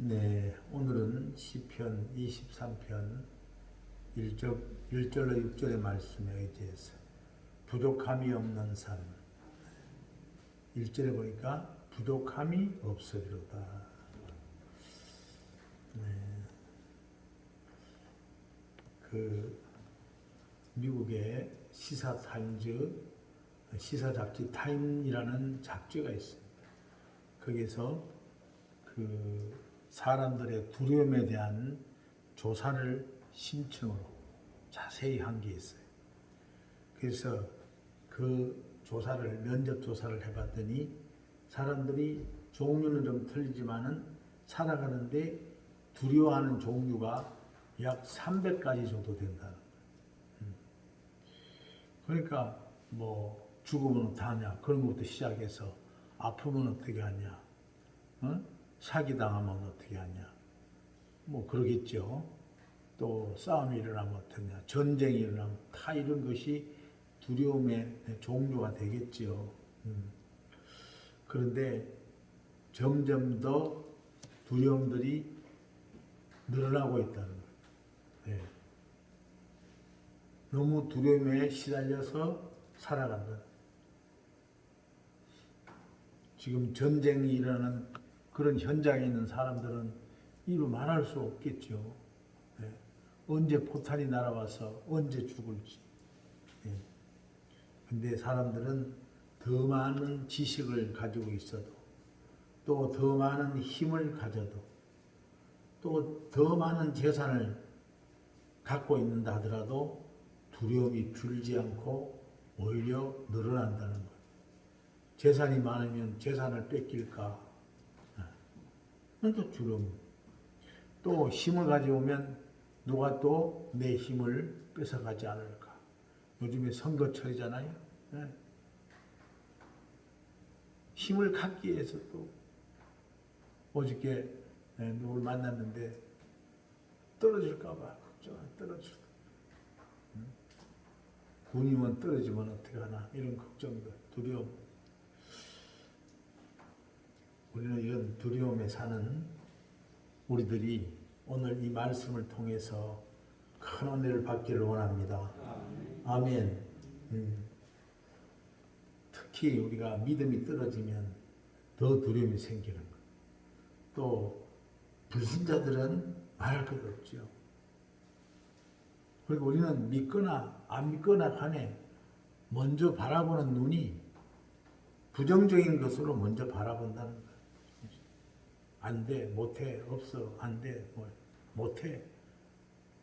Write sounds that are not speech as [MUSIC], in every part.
네, 오늘은 시편 23편 1절, 1절로 6절의 말씀에 의지해서 부족함이 없는 삶 1절에 보니까 부족함이 없으리로다. 네. 그 미국의 시사 타임즈 시사 잡지 타임이라는 잡지가 있습니다. 거기서 그 사람들의 두려움에 대한 조사를 심층으로 자세히 한 게 있어요. 그래서 그 조사를 면접 조사를 해봤더니 사람들이 종류는 좀 틀리지만은 살아가는데 두려워하는 종류가 약 300가지 정도 된다는 거예요. 음. 그러니까 뭐 죽으면 어떡하냐 그런 것부터 시작해서 아프면 어떻게 하냐 어? 사기당하면 어떻게 하냐 뭐 그러겠죠 또 싸움이 일어나면 어떠냐 전쟁이 일어나면 다 이런 것이 두려움의 종류가 되겠죠 음. 그런데 점점 더 두려움들이 늘어나고 있다는 거예요 네. 너무 두려움에 시달려서 살아간다. 지금 전쟁이 일어나는 그런 현장에 있는 사람들은 이루 말할 수 없겠죠. 예. 언제 포탄이 날아와서 언제 죽을지. 예. 근데 사람들은 더 많은 지식을 가지고 있어도 또 더 많은 힘을 가져도 또 더 많은 재산을 갖고 있는다 하더라도 두려움이 줄지 않고 오히려 늘어난다는 것. 재산이 많으면 재산을 뺏길까? 또 두려움. 또 힘을 가져오면 누가 또 내 힘을 뺏어가지 않을까? 요즘에 선거철이잖아요. 네. 힘을 갖기 위해서 또 어저께 네, 누굴 만났는데 떨어질까봐 걱정, 떨어질까. 군이면 떨어지면 어떻게 하나 이런 걱정들, 두려움. 우리는 이런 두려움에 사는 우리들이 오늘 이 말씀을 통해서 큰 은혜를 받기를 원합니다. 아멘. 음. 특히 우리가 믿음이 떨어지면 더 두려움이 생기는 것. 또 불신자들은 말할 것 없죠. 그리고 우리는 믿거나 안 믿거나 간에 먼저 바라보는 눈이 부정적인 것으로 먼저 바라본다는 거예요. 안 돼, 못해, 없어, 안 돼, 뭐, 못해.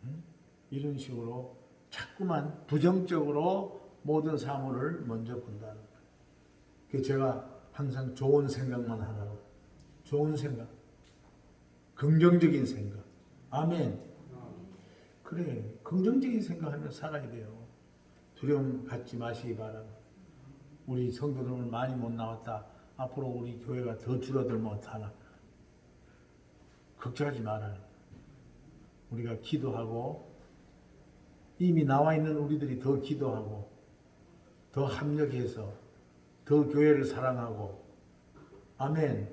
응? 이런 식으로 자꾸만 부정적으로 모든 사물을 먼저 본다는 거예요. 그 제가 항상 좋은 생각만 하라고. 좋은 생각. 긍정적인 생각. 아멘. 그래, 긍정적인 생각하며 살아야 돼요. 두려움 갖지 마시기 바랍니다. 우리 성도들 많이 못 나왔다. 앞으로 우리 교회가 더 줄어들면 어떡하나. 걱정하지 말아요. 우리가 기도하고, 이미 나와 있는 우리들이 더 기도하고, 더 합력해서, 더 교회를 사랑하고, 아멘.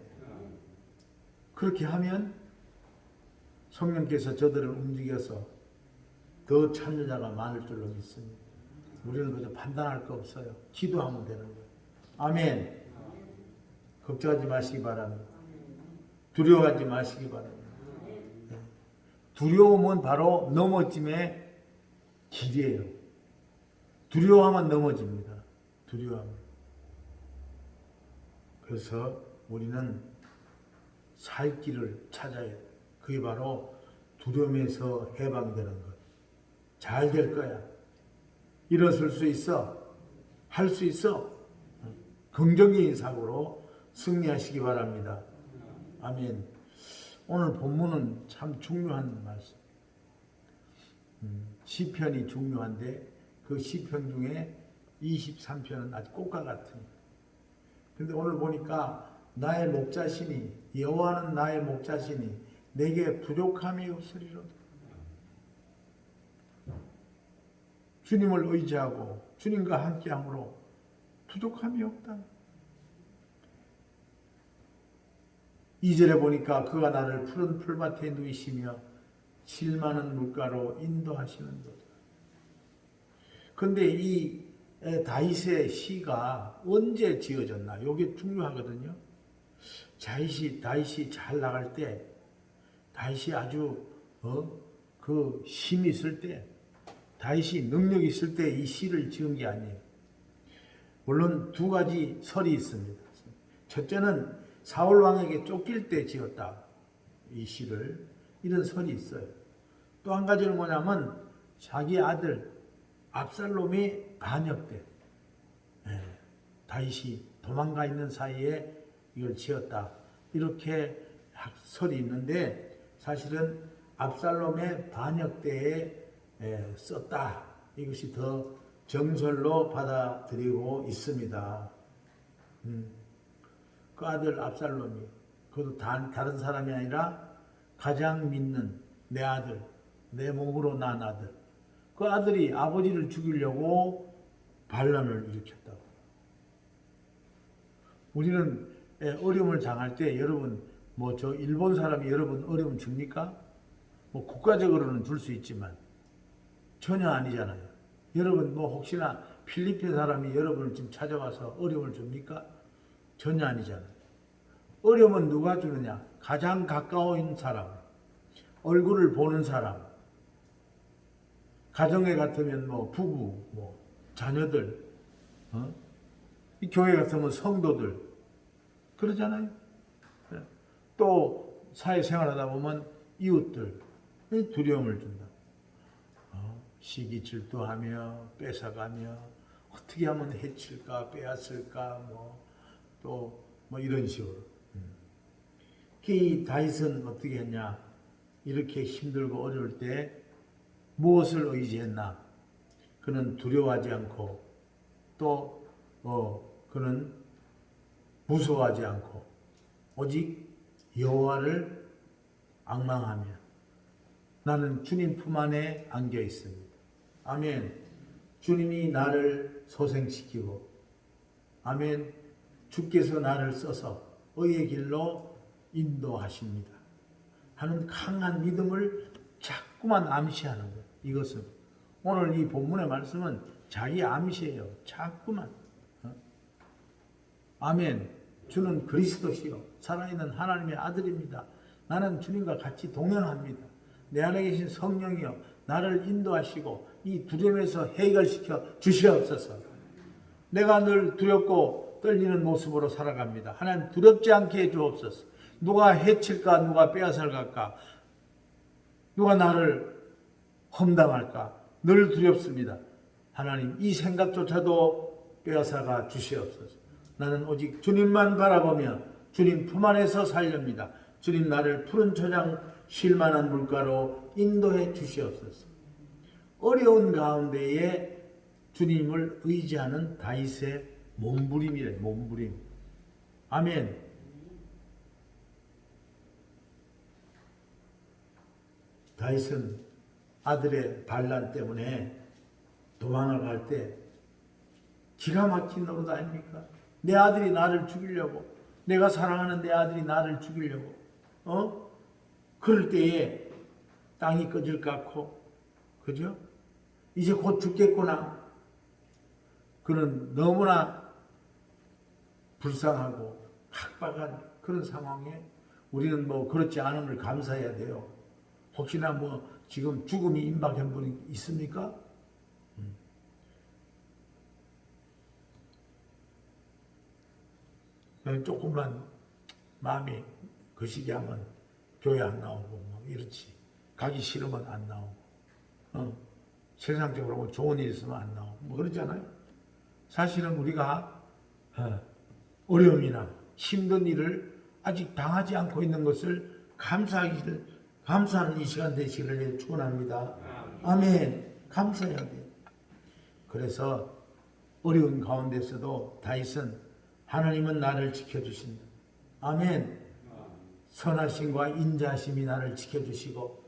그렇게 하면 성령께서 저들을 움직여서 더 참여자가 많을 줄로 믿습니다. 우리는 그저 판단할 거 없어요. 기도하면 되는 거예요. 아멘. 걱정하지 마시기 바랍니다. 두려워하지 마시기 바랍니다. 네. 두려움은 바로 넘어짐의 길이에요. 두려워하면 넘어집니다. 두려워하면. 그래서 우리는 살 길을 찾아야 돼요. 그게 바로 두려움에서 해방되는 것. 잘 될 거야. 일어설 수 있어. 할 수 있어. 긍정적인 사고로 승리하시기 바랍니다. 아멘. 오늘 본문은 참 중요한 말씀. 음, 시편이 중요한데 그 시편 중에 23편은 아주 꽃과 같은. 근데 오늘 보니까 나의 목자신이 여호와는 나의 목자신이 내게 부족함이 없으리로다. 주님을 의지하고 주님과 함께함으로 부족함이 없다. 2절에 보니까 그가 나를 푸른 풀밭에 누이시며 실 많은 물가로 인도하시는 도다. 근데 이 에, 다윗의 시가 언제 지어졌나? 이게 중요하거든요. 다윗이 다윗이 잘 나갈 때 다윗이 아주 어? 그 힘이 있을 때 다윗이 능력이 있을 때 이 시를 지은 게 아니에요. 물론 두 가지 설이 있습니다. 첫째는 사울 왕에게 쫓길 때 지었다. 이 시를 이런 설이 있어요. 또 한 가지는 뭐냐면 자기 아들 압살롬이 반역 때 예, 다윗이 도망가 있는 사이에 이걸 지었다. 이렇게 학- 설이 있는데 사실은 압살롬의 반역 때에 예, 썼다. 이것이 더 정설로 받아들이고 있습니다. 음. 그 아들 압살롬이 그것도 단, 다른 사람이 아니라 가장 믿는 내 아들, 내 몸으로 난 아들. 그 아들이 아버지를 죽이려고 반란을 일으켰다고. 우리는 예, 어려움을 당할 때 여러분 뭐 저 일본 사람이 여러분 어려움 줍니까? 뭐 국가적으로는 줄 수 있지만 전혀 아니잖아요. 여러분 뭐 혹시나 필리핀 사람이 여러분을 지금 찾아와서 어려움을 줍니까? 전혀 아니잖아요. 어려움은 누가 주느냐? 가장 가까운 사람, 얼굴을 보는 사람, 가정에 같으면 뭐 부부, 뭐 자녀들, 어? 이 교회 같으면 성도들 그러잖아요. 예. 또 사회생활하다 보면 이웃들 이 두려움을 준다. 어? 시기 질투하며 뺏어가며 어떻게 하면 해칠까 빼앗을까 뭐 또 뭐 이런 식으로. 음. 이 다윗은 어떻게 했냐? 이렇게 힘들고 어려울 때 무엇을 의지했나? 그는 두려워하지 않고 또 어, 그는 무서워하지 않고 오직 여호와를 악망하며 나는 주님 품 안에 안겨 있습니다. 아멘. 주님이 나를 소생시키고 아멘. 주께서 나를 써서 의의 길로 인도하십니다. 하는 강한 믿음을 자꾸만 암시하는 거예요. 이것은 오늘 이 본문의 말씀은 자기 암시예요. 자꾸만. 어? 아멘. 주는 그리스도시요 살아있는 하나님의 아들입니다. 나는 주님과 같이 동행합니다. 내 안에 계신 성령이요 나를 인도하시고 이 두려움에서 해결시켜 주시옵소서. 내가 늘 두렵고 떨리는 모습으로 살아갑니다. 하나님 두렵지 않게 해 주옵소서. 누가 해칠까 누가 빼앗을까 누가 나를 험담할까 늘 두렵습니다. 하나님 이 생각조차도 빼앗아가 주시옵소서. 나는 오직 주님만 바라보며 주님 품 안에서 살렵니다. 주님 나를 푸른 초장 쉴만한 물가로 인도해 주시옵소서. 어려운 가운데에 주님을 의지하는 다윗의 몸부림이래 몸부림. 아멘. 다윗은 아들의 반란 때문에 도망을 갈 때 기가 막힌 노릇 아닙니까? 내 아들이 나를 죽이려고 내가 사랑하는 내 아들이 나를 죽이려고 어? 그럴 때에 땅이 꺼질 것 같고 그죠? 이제 곧 죽겠구나 그는 너무나 불쌍하고 각박한 그런 상황에 우리는 뭐 그렇지 않음을 감사해야 돼요. 혹시나 뭐 지금 죽음이 임박한 분이 있습니까? 음. 조금만 마음이 거시기 하면 교회 안 나오고 뭐 이렇지. 가기 싫으면 안 나오고. 어. 세상적으로 뭐 좋은 일 있으면 안 나오고 뭐 그러잖아요. 사실은 우리가 어, 어려움이나 힘든 일을 아직 당하지 않고 있는 것을 감사하기를 감사하는 이 시간 되시기를 축원합니다. 아멘. 감사해야 돼요. 그래서 어려운 가운데서도 다윗은 하나님은 나를 지켜주신다. 아멘. 선하심과 인자심이 나를 지켜주시고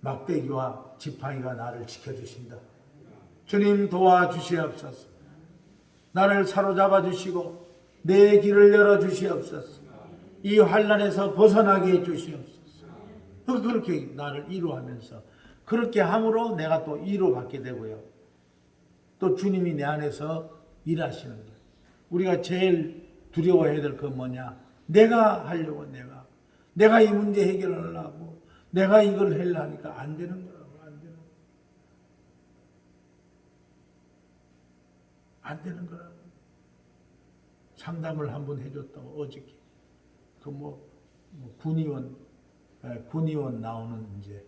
막대기와 지팡이가 나를 지켜주신다. 주님 도와주시옵소서. 나를 사로잡아 주시고 내 길을 열어 주시옵소서. 이 환란에서 벗어나게 해 주시옵소서. 그렇게 나를 위로하면서 그렇게 함으로 내가 또 위로받게 되고요. 또 주님이 내 안에서 일하시는 거예요. 우리가 제일 두려워해야 될 건 뭐냐? 내가 하려고 내가 내가 이 문제 해결하려고 내가 이걸 하려 하니까 안 되는 거라고 안 되는 거. 안 되는 거라고. 상담을 한번 해줬다고 어저께 그뭐 뭐 군의원 에, 군의원 나오는 이제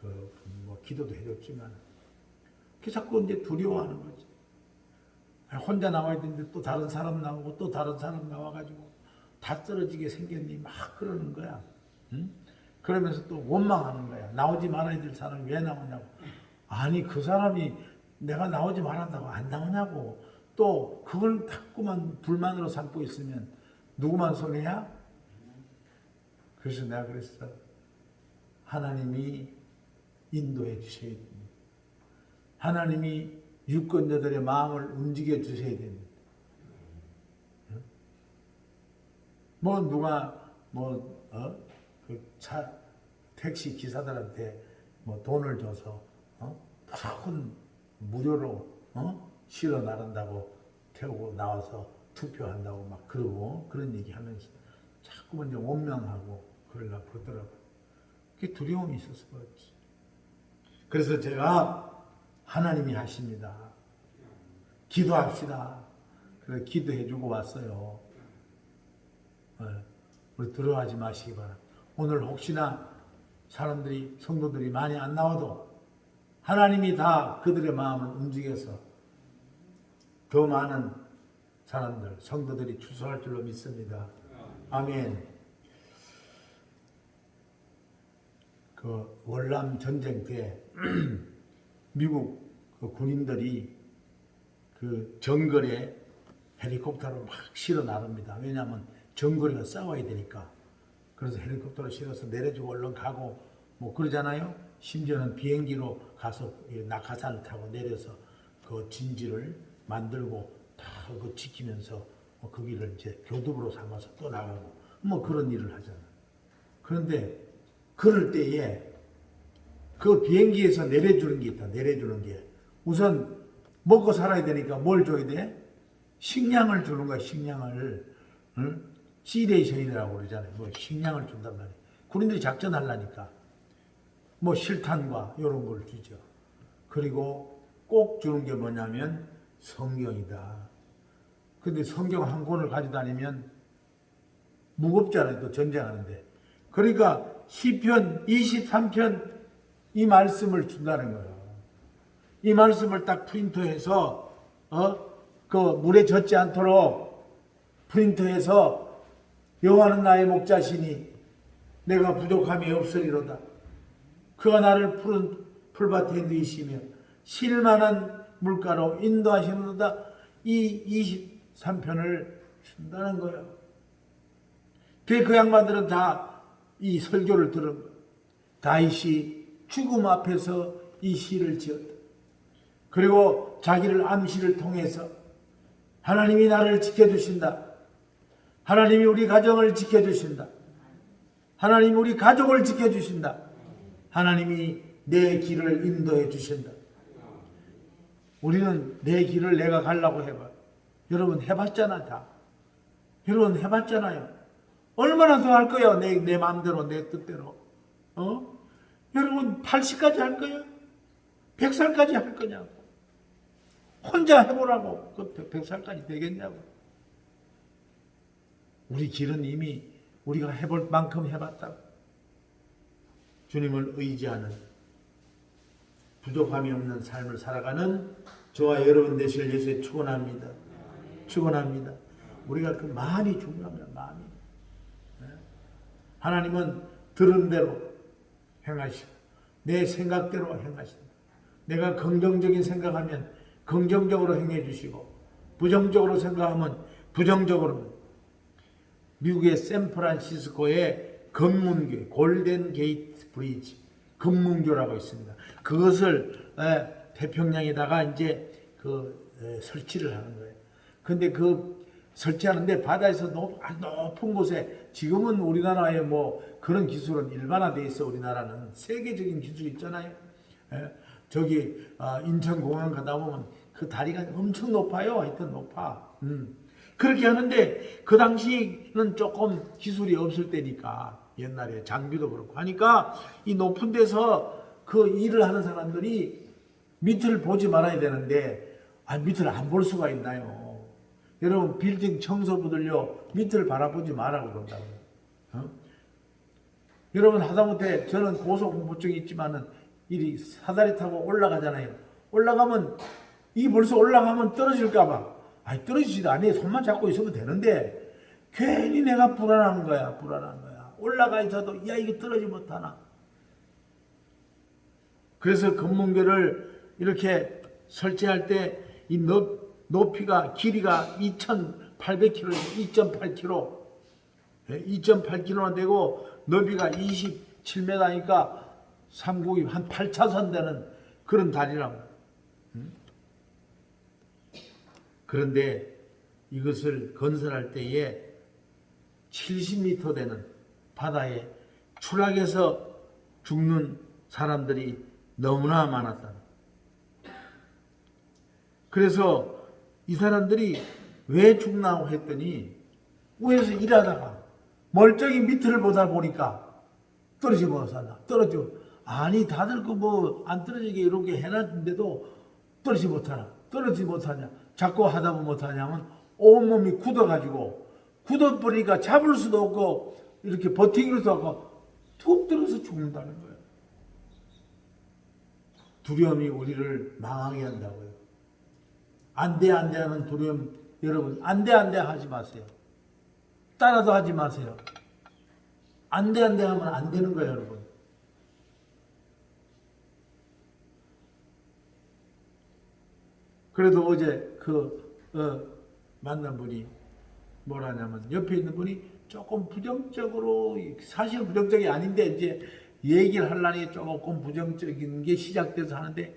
그 뭐 기도도 해줬지만 그 자꾸 이제 두려워하는 거지. 혼자 나와야 되는데 또 다른 사람 나오고 또 다른 사람 나와가지고 다 떨어지게 생겼니 막 그러는 거야. 응? 그러면서 또 원망하는 거야. 나오지 말아야 될 사람이 왜 나오냐고. 아니 그 사람이 내가 나오지 말한다고 안 나오냐고. 또 그걸 자꾸만 불만으로 삼고 있으면 누구만 손해야? 그래서 내가 그랬어. 하나님이 인도해 주셔야 됩니다. 하나님이 유권자들의 마음을 움직여 주셔야 됩니다. 뭐 누가 뭐 어 그차 택시 기사들한테 뭐 돈을 줘서 어 무조건 무료로 어 실어 나른다고 태우고 나와서 투표한다고 막 그러고 그런 얘기 하면서 자꾸 먼저 원명하고 그러려고 그러더라고요. 그게 두려움이 있어서 그렇지. 그래서 제가 하나님이 하십니다. 기도합시다. 그래 기도해주고 왔어요. 네, 우리 들어가지 마시기 바랍니다. 오늘 혹시나 사람들이 성도들이 많이 안 나와도 하나님이 다 그들의 마음을 움직여서 더 많은 사람들 성도들이 추수할 줄로 믿습니다. 아멘. 그 월남 전쟁 때 [CLEARS THROAT] 미국 그 군인들이 그 정글에 헬리콥터로 막 실어 나릅니다. 왜냐하면 정글에 싸워야 되니까. 그래서 헬리콥터로 실어서 내려주고 얼른 가고 뭐 그러잖아요. 심지어는 비행기로 가서 이 낙하산을 타고 내려서 그 진지를 만들고 다 그 지키면서 뭐 그 길을 이제 교두부로 삼아서 또 나가고 뭐 그런 일을 하잖아요. 그런데 그럴 때에 그 비행기에서 내려주는 게 있다. 내려주는 게 우선 먹고 살아야 되니까 뭘 줘야 돼? 식량을 주는 거야. 식량을 응? 시레이션이라고 그러잖아요. 뭐 식량을 준단 말이에요. 군인들이 작전하려니까 뭐 실탄과 이런 걸 주죠. 그리고 꼭 주는 게 뭐냐면 성경이다. 근데 성경 한 권을 가지고 다니면 무겁잖아요. 또 전쟁하는데. 그러니까 시편 23편 이 말씀을 준다는 거예요. 이 말씀을 딱 프린터해서 어? 그 물에 젖지 않도록 프린터해서 여호와는 나의 목자시니 내가 부족함이 없으리로다. 그가 나를 푸른 풀밭에 누이시며 실만한 물가로 인도하시는도다. 이 23편을 준다는 거예요. 그, 그 양반들은 다 이 설교를 들은. 다윗이 죽음 앞에서 이 시를 지었다. 그리고 자기를 암시를 통해서 하나님이 나를 지켜주신다. 하나님이 우리 가정을 지켜주신다. 하나님이 우리 가족을 지켜주신다. 하나님이 내 길을 인도해 주신다. 우리는 내 길을 내가 가려고 해봐. 여러분 해봤잖아 다. 여러분 해봤잖아요. 얼마나 더 할 거야 내, 내 마음대로 내 뜻대로. 어? 여러분 80까지 할 거야? 100살까지 할 거냐고. 혼자 해보라고. 그 100살까지 되겠냐고. 우리 길은 이미 우리가 해볼 만큼 해봤다고. 주님을 의지하는 부족함이 없는 삶을 살아가는 저와 여러분 되실 예수에 축원합니다. 축원합니다. 우리가 그 마음이 중요합니다. 마음이. 네. 하나님은 들은 대로 행하시고 내 생각대로 행하신다. 내가 긍정적인 생각하면 긍정적으로 행해 주시고 부정적으로 생각하면 부정적으로 미국의 샌프란시스코의 검문교 골덴 게이트 브리지 검문교라고 있습니다. 그것을 에, 태평양에다가 이제 그 에, 설치를 하는 거예요. 근데 그 설치하는데 바다에서 높, 아주 높은 곳에 지금은 우리나라에 뭐 그런 기술은 일반화돼 있어 우리나라는 세계적인 기술이 있잖아요. 예? 저기 아, 인천공항 가다 보면 그 다리가 엄청 높아요. 하여튼 높아. 음. 그렇게 하는데 그 당시는 조금 기술이 없을 때니까 옛날에 장비도 그렇고 하니까 이 높은 데서 그 일을 하는 사람들이 밑을 보지 말아야 되는데 아 밑을 안 볼 수가 있나요? 여러분 빌딩 청소부들요 밑을 바라보지 마라 그런다고요. 어? 여러분 하다못해 저는 고소공포증이 있지만은 이 사다리 타고 올라가잖아요. 올라가면 이 벌써 올라가면 떨어질까봐. 아니 떨어지지도 않아요. 손만 잡고 있으면 되는데 괜히 내가 불안한 거야. 불안한 거야. 올라가 있어도 야 이거 떨어지 못하나. 그래서 검문교를 이렇게 설치할 때 이 높이가 길이가 2,800km, 2.8km, 2.8km나 되고 넓이가 27m니까 삼국이 한 8차선 되는 그런 다리라고. 음? 그런데 이것을 건설할 때에 70m 되는 바다에 추락해서 죽는 사람들이 너무나 많았다. 그래서 이 사람들이 왜 죽나고 했더니 위에서 일하다가 멀쩡히 밑을 보다 보니까 떨어지 못하나 떨어져. 아니 다들 그 뭐 안 떨어지게 이렇게 해놨는데도 떨어지 못하나? 떨어지지 못하냐? 자꾸 하다 보면 못하냐면 온몸이 굳어가지고 굳어버리니까 잡을 수도 없고 이렇게 버티기도 하고 툭 떨어서 죽는다는 거예요. 두려움이 우리를 망하게 한다고요 안돼 안돼 하는 두려움 여러분 안돼 안돼 하지 마세요. 따라도 하지 마세요. 안돼 안돼 하면 안 되는 거예요 여러분. 그래도 어제 그 어, 만난 분이 뭐라냐면 옆에 있는 분이 조금 부정적으로 사실 부정적이 아닌데 이제 얘기를 하려니 조금 부정적인 게 시작돼서 하는데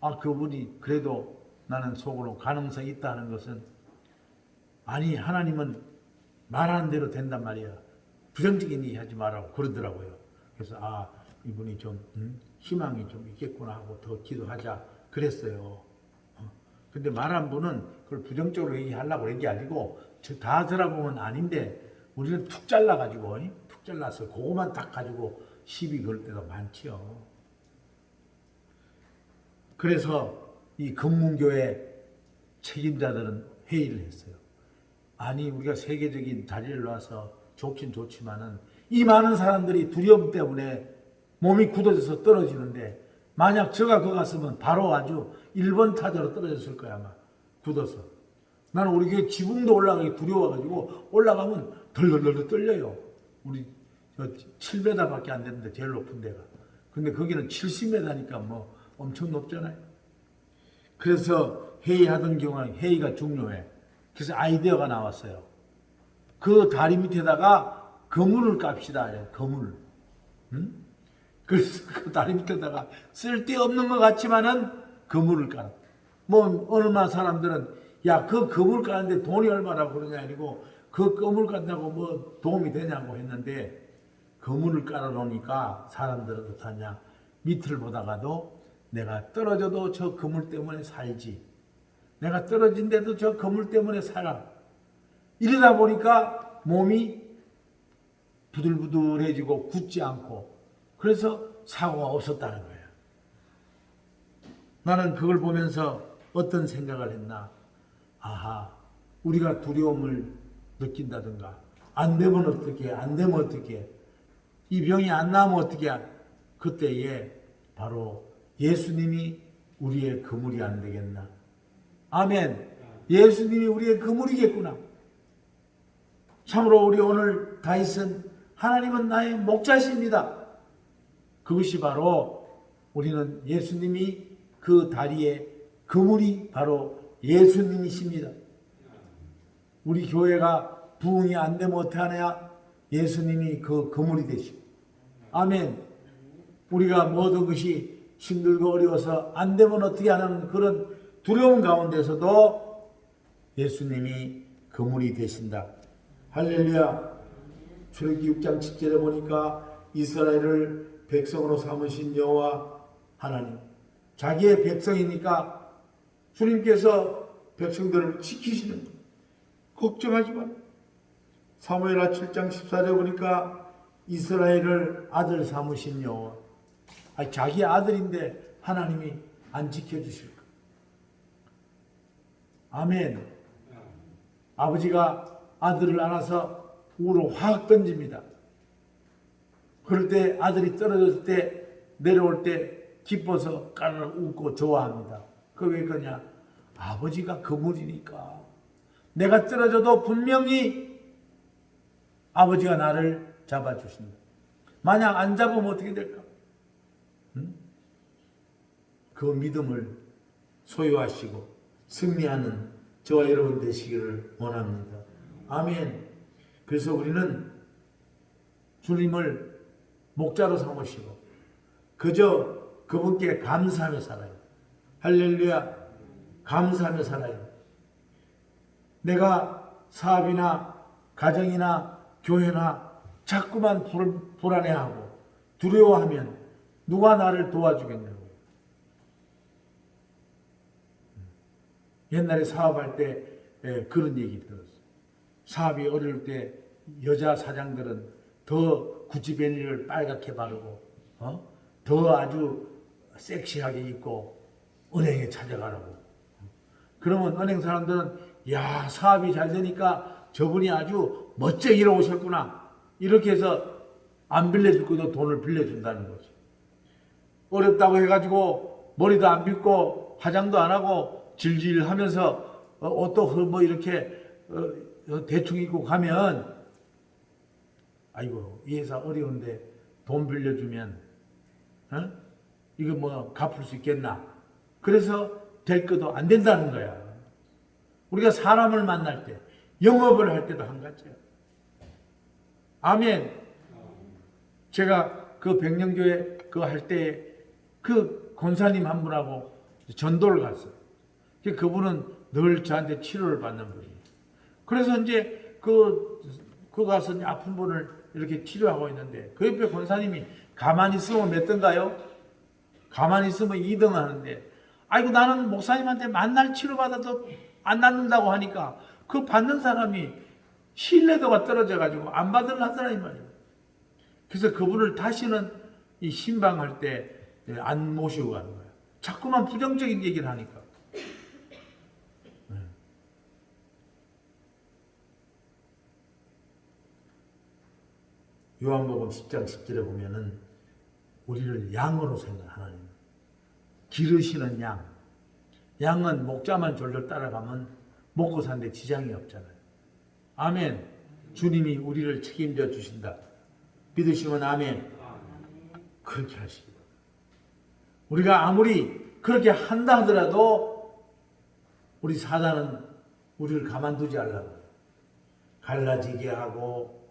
아 그분이 그래도 나는 속으로 가능성이 있다는 것은 아니 하나님은 말하는 대로 된단 말이야. 부정적인 얘기 하지 말라고 그러더라고요. 그래서 아 이분이 좀 음, 희망이 좀 있겠구나 하고 더 기도하자 그랬어요. 근데 말한 분은 그걸 부정적으로 얘기하려고 그런 게 아니고 저다 들어보면 아닌데 우리는 툭 잘라가지고 이? 툭 잘라서 그거만 딱 가지고 시비 걸 때가 많지요. 그래서 이 금문교회 책임자들은 회의를 했어요. 아니 우리가 세계적인 자리를 놔서 좋긴 좋지만은 이 많은 사람들이 두려움 때문에 몸이 굳어져서 떨어지는데 만약 저가 거 갔으면 바로 아주 1번 타자로 떨어졌을 거야 아마. 굳어서. 나는 우리 교회 지붕도 올라가기 두려워가지고 올라가면 덜덜덜 떨려요. 우리 저 7m밖에 안 되는데 제일 높은 데가. 근데 거기는 70m니까 뭐 엄청 높잖아요 그래서 회의하던 경우는 회의가 중요해 그래서 아이디어가 나왔어요 그 다리 밑에다가 거물을 깝시다 거물 응? 그래서 [LAUGHS] 그 다리 밑에다가 쓸데없는 것 같지만은 그물을 깔아. 뭐 얼마 사람들은 야그 그물 까는데 돈이 얼마라고 그러냐 아니고 그 그물 깐다고 뭐 도움이 되냐고 했는데 그물을 깔아 놓으니까 사람들은 어떠냐 밑을 보다가도 내가 떨어져도 저 그물 때문에 살지. 내가 떨어진데도 저 그물 때문에 살아. 이러다 보니까 몸이 부들부들해지고 굳지 않고 그래서 사고가 없었다는 거예요. 나는 그걸 보면서 어떤 생각을 했나? 아하, 우리가 두려움을 느낀다든가, 안 되면 어떻게, 안 되면 어떻게, 이 병이 안 나면 어떻게, 그때에 바로 예수님이 우리의 그물이 안 되겠나? 아멘. 예수님이 우리의 그물이겠구나. 참으로 우리 오늘 다윗은 하나님은 나의 목자십니다. 그것이 바로 우리는 예수님이 그 다리에 그물이 바로 예수님이십니다. 우리 교회가 부흥이 안 되면 어떡하냐? 예수님이 그 그물이 되시고. 아멘. 우리가 모든 것이 힘들고 어려워서 안 되면 어떻게 하는 그런 두려움 가운데서도 예수님이 그물이 되신다. 할렐루야. 출애굽기 6장 7절에 보니까 이스라엘을 백성으로 삼으신 여호와 하나님 자기의 백성이니까 주님께서 백성들을 지키시는. 걱정하지 마. 사무엘하 7장 14절에 보니까 이스라엘을 아들 삼으신 여호와 아니, 자기 아들인데 하나님이 안 지켜주실까? 아멘. 아버지가 아들을 안아서 우로 확 던집니다. 그럴 때 아들이 떨어졌을 때 내려올 때 기뻐서 까르르 웃고 좋아합니다. 그 왜 그러냐? 아버지가 그물이니까. 내가 떨어져도 분명히 아버지가 나를 잡아주신다. 만약 안 잡으면 어떻게 될까? 응? 그 믿음을 소유하시고 승리하는 저와 여러분 되시기를 원합니다. 아멘. 그래서 우리는 주님을 목자로 삼으시고 그저 그분께 감사하며 살아요. 할렐루야. 감사하며 살아요. 내가 사업이나 가정이나 교회나 자꾸만 불, 불안해하고 두려워하면 누가 나를 도와주겠냐고요. 옛날에 사업할 때 예, 그런 얘기 들었어요. 사업이 어려울 때 여자 사장들은 더 구찌베니를 빨갛게 바르고 어? 더 아주 섹시하게 입고 은행에 찾아가라고. 그러면 은행 사람들은 야 사업이 잘 되니까 저분이 아주 멋지게 오셨구나 이렇게 해서 안 빌려줄 것도 돈을 빌려준다는 거죠. 어렵다고 해가지고 머리도 안 빗고 화장도 안 하고 질질하면서 어, 옷도 뭐 이렇게 어, 어, 대충 입고 가면 아이고 이 회사 어려운데 돈 빌려주면 어? 이거 뭐 갚을 수 있겠나? 그래서 될 것도 안 된다는 거야. 우리가 사람을 만날 때 영업을 할 때도 한 가지야. 아멘. 제가 그 백령교회 그 할 때 그 권사님 한 분하고 전도를 갔어요. 그 그분은 늘 저한테 치료를 받는 분이에요. 그래서 이제 그, 그 가서 아픈 분을 이렇게 치료하고 있는데 그 옆에 권사님이 가만히 있으면 몇 등가요? 가만히 있으면 2등 하는데 아이고 나는 목사님한테 만날 치료받아도 안 낫는다고 하니까 그 받는 사람이 신뢰도가 떨어져 가지고 안 받으려 하더라 이 말이에요. 그래서 그분을 다시는 이 신방할 때 안 모시고 가는 거예요. 자꾸만 부정적인 얘기를 하니까. 네. 요한복음 10장 10절에 보면은 우리를 양으로 생각하나님 기르시는 양. 양은 목자만 졸졸 따라가면 먹고 사는데 지장이 없잖아요. 아멘. 주님이 우리를 책임져 주신다. 믿으시면 아멘. 그렇게 하시기 우리가 아무리 그렇게 한다 하더라도 우리 사단은 우리를 가만두지 않으려고 갈라지게 하고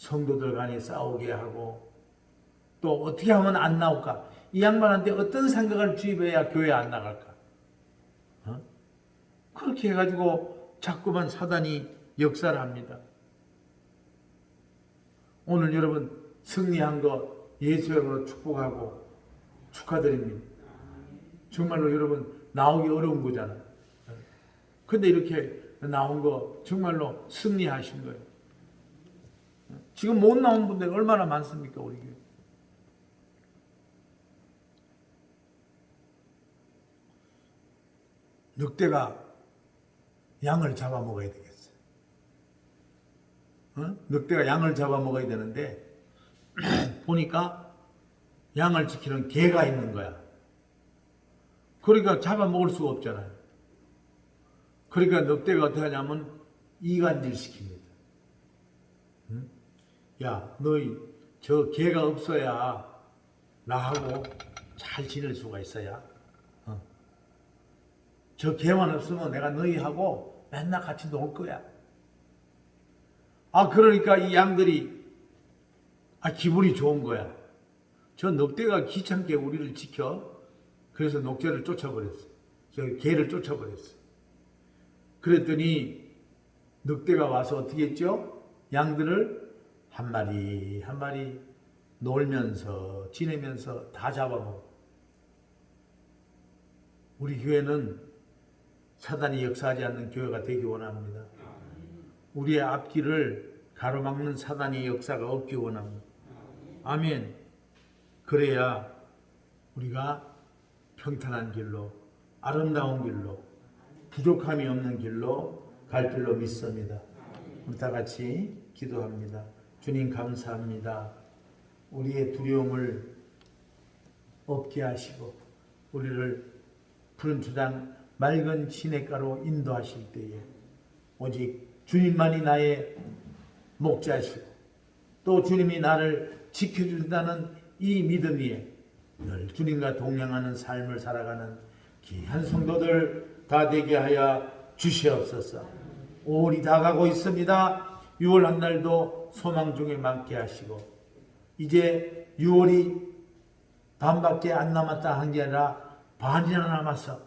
성도들 간에 싸우게 하고 또 어떻게 하면 안 나올까? 이 양반한테 어떤 생각을 주입해야 교회 안 나갈까? 어? 그렇게 해가지고 자꾸만 사단이 역사를 합니다. 오늘 여러분 승리한 거 예수님으로 축복하고 축하드립니다. 정말로 여러분 나오기 어려운 거잖아요. 근데 이렇게 나온 거 정말로 승리하신 거예요. 지금 못 나온 분들 얼마나 많습니까, 우리 교회? 늑대가 양을 잡아먹어야 되겠어요. 어? 늑대가 양을 잡아먹어야 되는데 [CLEARS THROAT] 보니까 양을 지키는 개가 있는 거야. 그러니까 잡아먹을 수가 없잖아요. 그러니까 늑대가 어떻게 하냐면 이간질 시킵니다. 응? 야, 너희 저 개가 없어야 나하고 잘 지낼 수가 있어야. 어. 저 개만 없으면 내가 너희하고 맨날 같이 놀 거야. 아, 그러니까 이 양들이 아, 기분이 좋은 거야. 저 늑대가 귀찮게 우리를 지켜. 그래서 녹제를 쫓아버렸어. 저 개를 쫓아버렸어. 그랬더니 늑대가 와서 어떻게 했죠? 양들을 한 마리 한 마리 놀면서 지내면서 다 잡아먹어. 우리 교회는 사단이 역사하지 않는 교회가 되기 원합니다. 우리의 앞길을 가로막는 사단의 역사가 없기 원합니다. 아멘. 그래야 우리가 평탄한 길로 아름다운 길로 부족함이 없는 길로 갈 줄로 믿습니다. 우리 다 같이 기도합니다. 주님 감사합니다. 우리의 두려움을 없게 하시고 우리를 푸른 주장 맑은 시냇가로 인도하실 때에 오직 주님만이 나의 목자시고 또 주님이 나를 지켜준다는 이 믿음 위에 늘 주님과 동행하는 삶을 살아가는 귀한 성도들 다 되게 하여 주시옵소서. 5월이 다가고 있습니다. 6월 한 달도 소망 중에 많게 하시고 이제 6월이 반밖에 안 남았다 한 게 아니라 반이나 남았어.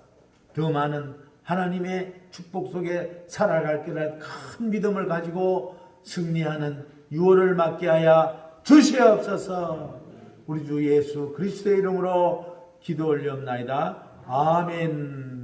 더 많은 하나님의 축복 속에 살아갈 거라는 큰 믿음을 가지고 승리하는 6월을 맞게 하여 주시옵소서. 우리 주 예수 그리스도의 이름으로 기도 올리옵나이다. 아멘.